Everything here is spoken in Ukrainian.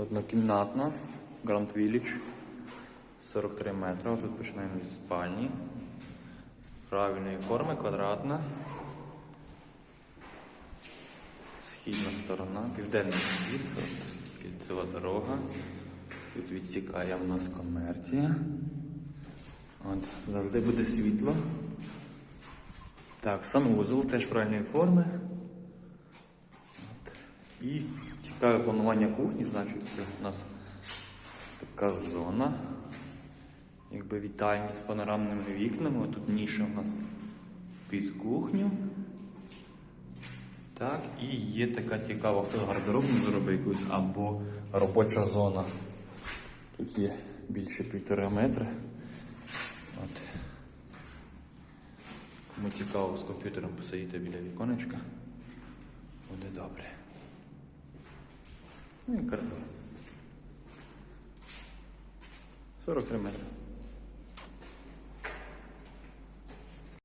Однокімнатна, Grand Village, 43 метри. Тут починаємо зі спальні. Правильної форми, квадратна. Східна сторона, південний схід, кільцева дорога. Тут відсікає в нас комерція. От, завжди буде світло. Так, санвузол теж правильної форми. І цікаве планування кухні, значить це у нас така зона. Якби вітальні з панорамними вікнами. Тут ніша у нас під кухню. Так, і є така цікава, хто гардеробну зробив якусь або робоча зона. Тут є більше півтора метра. От. Кому цікаво з комп'ютером посидіти біля віконечка. Буде добре. Ну і коридор. 43 метри.